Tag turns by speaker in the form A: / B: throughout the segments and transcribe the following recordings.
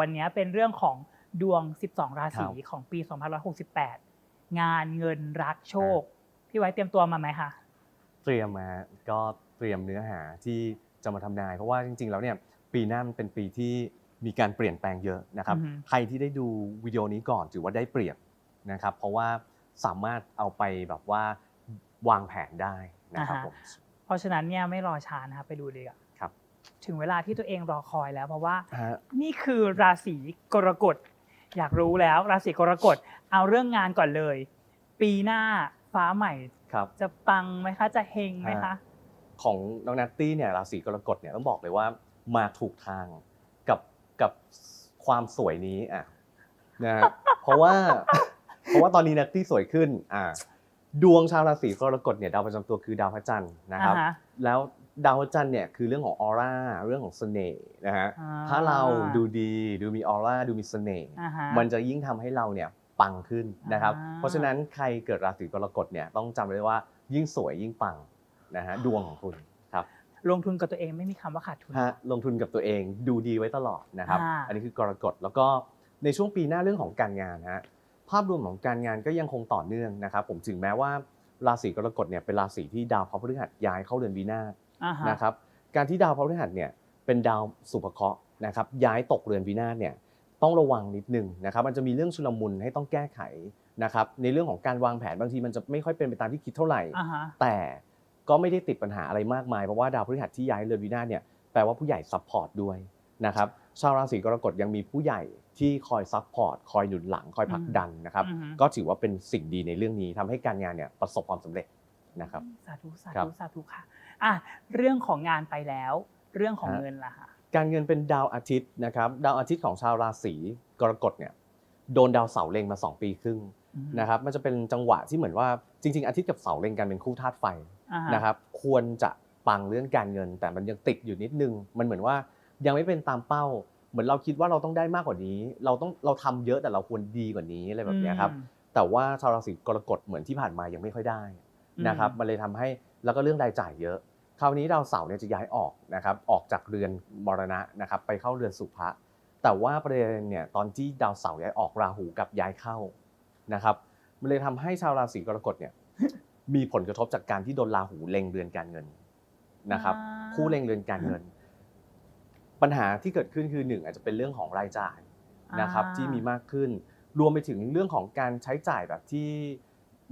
A: วันนี้เป็นเรื่องของดวง 12 ราศี
B: ครับ
A: ของปี 2568 งานเงินรักโชค พี่ไว้เตรียมตัวมาไหมคะ
B: เตรียมมาก็เตรียมเนื้อหาที่จะมาทำนาย เพราะว่าจริง ๆ แล้วเนี่ยปีหน้ามันเป็นปีที่มีการเปลี่ยนแปลงเยอะนะครับ
A: อือฮึ
B: ใครที่ได้ดูวิดีโอนี้ก่อนถือว่าได้เปรียบนะครับ เพราะว่าสามารถเอาไปแบบว่าวางแผนได้นะครับผม
A: เพราะฉะนั้นเนี่ยไม่รอช้านะครับไปดูเลยอะ
B: ครับ
A: ถึงเวลาที่ตัวเองรอคอยแล้ว เพราะว่า
B: ฮะ
A: นี่คือราศีกรกฎ อยากรู้แล้ว ราศีกรกฎเอาเรื่องงานก่อนเลย ปีหน้าฟ้าใหม่
B: ครับ
A: จะปังไหมคะจะเฮงไหมคะ
B: ของน้องนัตตี้เนี่ยราศีกรกฎเนี่ยต้องบอกเลยว่ามาถูกทางกับกับความสวยนี้อะนะฮะ เพราะว่า เพราะว่าตอนนี้นัตตี้สวยขึ้นอ่าดวงชาวราศีกรกฎเนี่ยดาวประจำตัวคือดาวพระจันทร์นะครับ
A: อ่าฮะ
B: แล้ว ดาวพระจันทร์เนี่ยคือเรื่องของออร่าเรื่องของเสน่ห์นะฮะ
A: อ่า
B: ถ้าเราดูดีดูมีออร่าดูมีเสน่ห์
A: อ่าฮะ
B: มันจะยิ่งทำให้เราเนี่ยปังขึ้นนะครับ
A: อ่า
B: เพราะฉะนั้นใครเกิดราศีกรกฎเนี่ยต้องจำไว้ว่ายิ่งสวยยิ่งปังนะฮะดวงของคุณครับ
A: ลงทุนกับตัวเองไม่มีคำว่าขาดทุน
B: ฮะลงทุนกับตัวเองดูดีไว้ตลอดนะครับ
A: อ่า
B: อันนี้คือกรกฎแล้วก็ในช่วงปีหน้าเรื่องของการงานฮะภาพรวมของการงานก็ยังคงต่อเนื่องนะครับ ผมถึงแม้ว่าราศีกรกฎเนี่ยเป็นราศีที่ดาวพฤหัสย้ายเข้าเรือนวินาศ
A: อ่าฮะ
B: นะครับการที่ดาวพฤหัสเนี่ยเป็นดาวสุภเคราะห์นะครับย้ายตกเรือนวินาศเนี่ยต้องระวังนิดนึงนะครับมันจะมีเรื่องชุลมุนให้ต้องแก้ไขนะครับในเรื่องของการวางแผนบางทีมันจะไม่ค่อยเป็นไปตามที่คิดเท่าไหร่
A: อ่าฮะ
B: แต่ก็ไม่ได้ติดปัญหาอะไรมากมายเพราะว่าดาวพฤหัสที่ย้ายเรือนวินาศเนี่ยแปลว่าผู้ใหญ่ซัพพอร์ตด้วยนะครับชาวราศีกรกฎยังมีผู้ใหญ่ที่คอยซัพพอร์ตคอยหนุนหลังคอยผลักดันนะครับ
A: อือฮึ
B: ก็ถือว่าเป็นสิ่งดีในเรื่องนี้ทำให้การงานเนี่ยประสบความสำเร็จนะครับ
A: สาธุสา
B: ครั
A: ธุ
B: บ
A: สาธุค่ะ อะเรื่องของงานไปแล้ว เรื่องของ
B: ฮะ
A: เงินล่ะค่ะ
B: การเงินเป็นดาวอาทิตย์นะครับ ดาวอาทิตย์ของชาวราศีกรกฎเนี่ยโดนดาวเสาร์เล็งมา 2 ปีครึ่ง
A: อืม
B: นะครับมันจะเป็นจังหวะที่เหมือนว่าจริง ๆ อาทิตย์กับเสาร์เล็งกันเป็นคู่ธาตุไฟ
A: อ่าฮ
B: นะครับควรจะปังเรื่องการเงิน แต่มันยังติดอยู่นิดนึง มันเหมือนว่ายังไม่เป็นตามเป้า เหมือนเราคิดว่าเราต้องได้มากกว่านี้ เราต้องเราทำเยอะแต่เราควรดีกว่านี้อะไรแบบเนี้ยครับ
A: อืม
B: แต่ว่าชาวราศีกรกฎเหมือนที่ผ่านมายังไม่ค่อยได้นะครับ
A: อืม
B: มันเลยทำให้แล้วก็เรื่องรายจ่ายเยอะ คราวนี้ดาวเสาร์เนี่ยจะย้ายออกนะครับออกจากเรือนมรณะนะครับไปเข้าเรือนสุภะแต่ว่าประเด็นเนี่ยตอนที่ดาวเสาร์ย้ายออกราหูกลับย้ายเข้านะครับมันเลยทำให้ชาวราศีกรกฎเนี่ยมีผลกระทบจากการที่โดนราหูเล็งเรือนการเงินนะครับ
A: อ่า
B: คู่เล็งเรือนการเงิน ปัญหาที่เกิดขึ้นคือหนึ่งอาจจะเป็นเรื่องของรายจ่ายนะครับ
A: อ่า
B: ที่มีมากขึ้น รวมไปถึงเรื่องของการใช้จ่ายแบบที่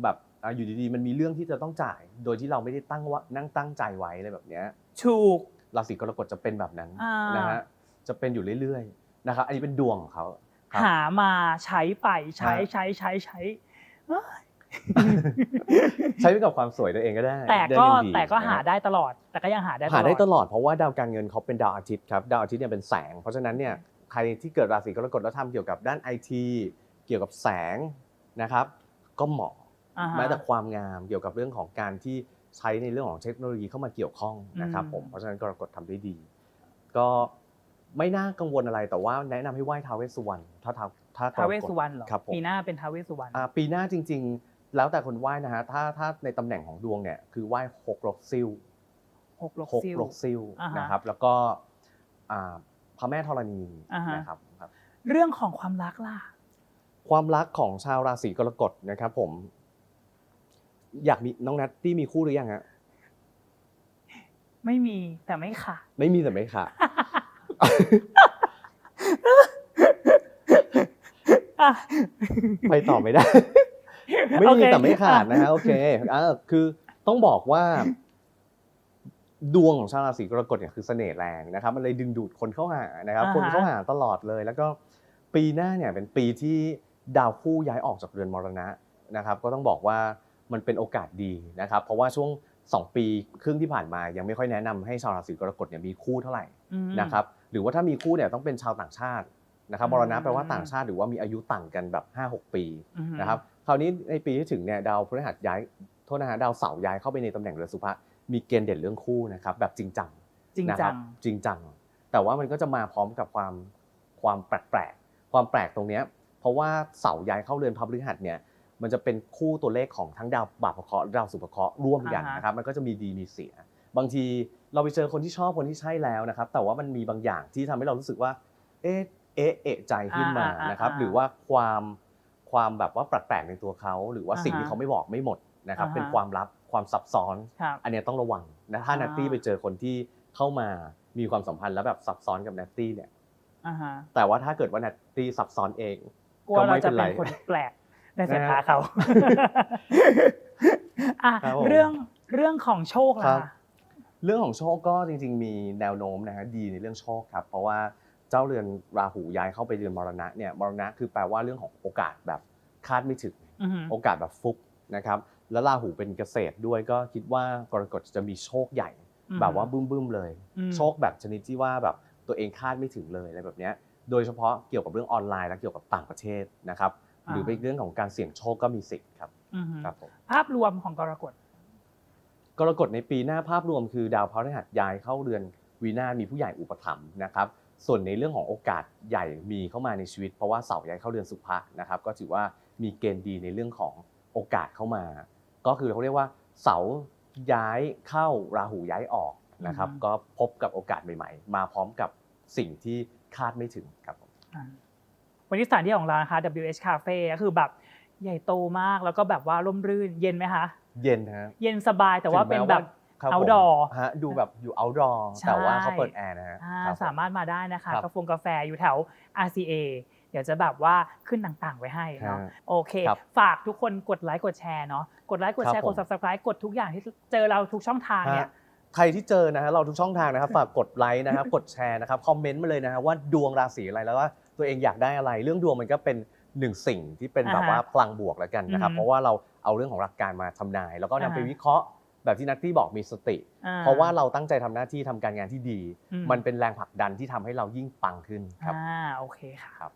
B: แบบ อะอยู่ดีๆมันมีเรื่องที่จะต้องจ่าย โดยที่เราไม่ได้ตั้งว่านั่งตั้งใจไว้อะไรแบบเนี้ย
A: ถูก
B: ราศีกรกฎจะเป็นแบบนั้น
A: อ่าน
B: นะฮะจะเป็นอยู่เรื่อยๆนะครับอันนี้เป็นดวงของเขา ครับ
A: หามาใช้ไปใช้
B: ฮะ
A: ใช้ใช้ใช้เอ้ย
B: ใช้ไปกับความสวยตัวเองก็ได้
A: แต่
B: ได้
A: ก็
B: ยังดี
A: แต่ก็หา
B: นะฮะ
A: ได้ตลอด แต่ก็ยังหาได้
B: หาได้ต
A: ลอด
B: ลอดเพราะว่าดาวการเงินเขาเป็นดาวอาทิตย์ครับดาวอาทิตย์เนี่ยเป็นแสง เพราะฉะนั้นเนี่ยใครที่เกิดราศีกรกฎแล้วทำเกี่ยวกับด้านไอทีเกี่ยวกับแสงนะครับ ก็เหมาะ
A: อ่าฮะ
B: แม้แต่ความงามเกี่ยวกับเรื่องของการที่ใช้ในเรื่องของเทคโนโลยีเข้ามาเกี่ยวข้องนะครับ
A: อืม
B: ผมเพราะฉะนั้นกรกฎทำได้ดี ก็ไม่น่ากังวลอะไรแต่ว่าแนะนำให้ไหว้ท้าวเวสสุวรรณถ้าท้าวถ้ากรกฎ
A: ท้าวเวสสุวรรณเหรอ
B: ครับผม
A: ปีหน้าเป็นท้าวเวสสุวรรณ
B: อ่าปีหน้าจริง ๆ แล้วแต่คนไหว้นะฮะถ้าถ้าในตำแหน่งของดวงเนี่ยคือไหว้หกลกซิ่ว
A: หกลก
B: หก
A: ซิ่ว
B: ลกซิ่ว
A: อ่าฮะ
B: นะครับ แล้วก็อ่าพระแม่ธรณี
A: อ่าฮะ
B: นะครับครับ
A: เรื่องของความรักล่ะ
B: ความรักของชาวราศีกรกฎนะครับ ผม อยากมีน้องนัตตี้มีคู่หรือยังฮะ
A: ไม่มีแต่ไม่ค่ะ
B: ไม่มีแต่ไม่ค่ะ
A: อะ
B: ไปต่อไม่ได้ ไม่
A: โอ
B: มี
A: เค
B: แต่ไม่ขาดนะฮะโอเคอ่าคือต้องบอกว่าดวงของชาวราศีกรกฎเนี่ยคือเสน่ห์แรงนะครับ มันเลยดึงดูดคนเข้าหานะครับ
A: อ่าฮะ
B: คนเข้าหาตลอดเลย แล้วก็ปีหน้าเนี่ยเป็นปีที่ดาวคู่ย้ายออกจากเรือนมรณะนะครับ ก็ต้องบอกว่า มันเป็นโอกาสดีนะครับ เพราะว่าช่วงสองปีครึ่งที่ผ่านมายังไม่ค่อยแนะนำให้ชาวราศีกรกฎเนี่ยมีคู่เท่าไหร่
A: อืม
B: นะครับหรือว่าถ้ามีคู่เนี่ยต้องเป็นชาวต่างชาตินะครับ
A: อืม
B: มรณะแปลว่าต่างชาติหรือว่ามีอายุต่างกันแบบ 5-6 ปี
A: อืม
B: นะครับคราวนี้ในปีที่ถึงเนี่ยดาวพฤหัสย้ายโทษนะฮะดาวเสาร์ย้ายเข้าไปในตำแหน่งเรือนสุภะมีเกณฑ์เด่นเรื่องคู่นะครับแบบจริงจัง
A: จริง
B: นะค
A: จั
B: รั
A: ง
B: จริงจัง แต่ว่ามันก็จะมาพร้อมกับความความแปลกๆความแปลกตรงเนี้ยเพราะว่าเสาร์ย้ายเข้าเรือนพฤหัสเนี่ย มันจะเป็นคู่ตัวเลขของทั้งดาวบาปเคราะห์และดาวสุภเคราะห์ร่วมกัน
A: อ่าฮะ
B: นะครับ มันก็จะมีดีมีเสีย บางทีเราไปเจอคนที่ชอบคนที่ใช่แล้วนะครับ แต่ว่ามันมีบางอย่างที่ทำให้เรารู้สึกว่า เอ๊ะเอ๊ะเอะใจขึ้นมา
A: อ่าอ่าอ่า
B: นะครับ
A: อ่า
B: หรือว่าความความแบบว่าแปลกๆในตัวเขา หรือว่าสิ่ง
A: อ่าฮะ
B: ที่เขาไม่บอกไม่หมดนะครับ
A: อ่าฮะ
B: เป็นความลับความซับซ้อน
A: ครับ
B: อันเนี้ยต้องระวังนะถ้า
A: อ่า
B: นัตตี้ไปเจอคนที่เข้ามามีความสัมพันธ์แล้วแบบซับซ้อนกับนัตตี้เนี่ย
A: อ่าฮะ
B: แต่ว่าถ้าเกิดว่านัตตี้ซับซ้อนเอง
A: กลัว
B: ก็
A: เรา
B: ไม่
A: จะ
B: เป็นไร
A: เป็นคนแปลก ในสาย
B: นะ
A: ตา
B: ฮะ
A: เขาอะ
B: ครับผม
A: เรื่องเรื่องของโชค
B: ครั
A: ล่ะ
B: บเรื่องของโชคก็จริง ๆ มีแนวโน้มนะฮะดีในเรื่องโชคครับ เพราะว่าเจ้าเรือนราหูย้ายเข้าไปเรือนมรณะเนี่ยมรณะคือแปลว่าเรื่องของโอกาสแบบคาดไม่ถึง
A: อือหือ
B: โอกาสแบบฟุกนะครับ แล้วราหูเป็นเกษตรด้วยก็คิดว่ากรกฎจะมีโชคใหญ่
A: อืม
B: แบบว่าบึ้มๆเลย
A: อืม
B: โชคแบบชนิดที่ว่าแบบตัวเองคาดไม่ถึงเลยอะไรแบบเนี้ยโดยเฉพาะเกี่ยวกับเรื่องออนไลน์และเกี่ยวกับต่างประเทศนะครับ หรือเป็นเรื่องของการเสี่ยงโชคก็มีสิทธิ์ครับ
A: อือหือ
B: ครับผม
A: ภาพรวมของกรกฎ
B: กรกฎในปีหน้าภาพรวมคือดาวพฤหัสย้ายเข้าเรือนวีนาศมีผู้ใหญ่อุปถัมภ์นะครับ ส่วนในเรื่องของโอกาสใหญ่มีเข้ามาในชีวิต เพราะว่าเสาร์ย้ายเข้าเรือนสุภะนะครับ ก็ถือว่ามีเกณฑ์ดีในเรื่องของโอกาสเข้ามา ก็คือเขาเรียกว่าเสาร์ย้ายเข้าราหูย้ายออกนะครับ
A: อืม
B: ก็พบกับโอกาสใหม่ ๆ มาพร้อมกับสิ่งที่คาดไม่ถึงครับผม
A: อ่า วันนี้สถานที่ของเรานะคะ WH Cafe ก็คือแบบใหญ่โตมากแล้วก็แบบว่าร่มรื่นเย็นไหมคะ
B: เย็นนะฮะ
A: เย็นสบายแต่ว่าเป็นแบบ
B: ครับผม
A: outdoor
B: ฮะดูแบบอยู่ outdoor
A: ใช่
B: แต่ว่าเขาเปิดแอร์นะฮะ
A: อ่า
B: ครับผ
A: สามารถมาได้นะคะ
B: ครับ
A: กาแฟกาแฟอยู่แถว RCA เดี๋ยวจะแบบว่าขึ้นต่างๆ ไว้ให้เนาะ
B: ฮะ
A: โอเค
B: ครับ
A: ฝากทุกคนกดไลค์กดแชร์เนาะกดไลค์กดแชร์
B: ครับ
A: ก
B: ผ
A: ด
B: ม
A: subscribe กดทุกอย่างที่เจอเราทุกช่องทางเนี่ย
B: ฮะใครที่เจอนะฮะเราทุกช่องทางนะครับฝากกดไลค์นะครับกดแชร์นะครับคอมเมนต์มาเลยนะฮะว่าดวงราศีอะไรแล้วว่า ตัวเองอยากได้อะไร เรื่องดวงมันก็เป็นหนึ่งสิ่งที่เป็นแบบ
A: อ่าฮะ
B: ว่าพลังบวกแล้วกันนะครับ
A: อือฮึ
B: เพราะว่าเราเอาเรื่องของหลักการมาทำนาย แล้วก็นำไป
A: อ่าฮะ
B: วิเคราะห์แบบที่นัทที่บอกมีสติ
A: อ่
B: เพราะว่าเราตั้งใจทำหน้าที่ทำการงานที่ดี
A: อืม
B: มันเป็นแรงผลักดันที่ทำให้เรายิ่งปังขึ้นครับ
A: อ่าโอเคค่ะ
B: ครับ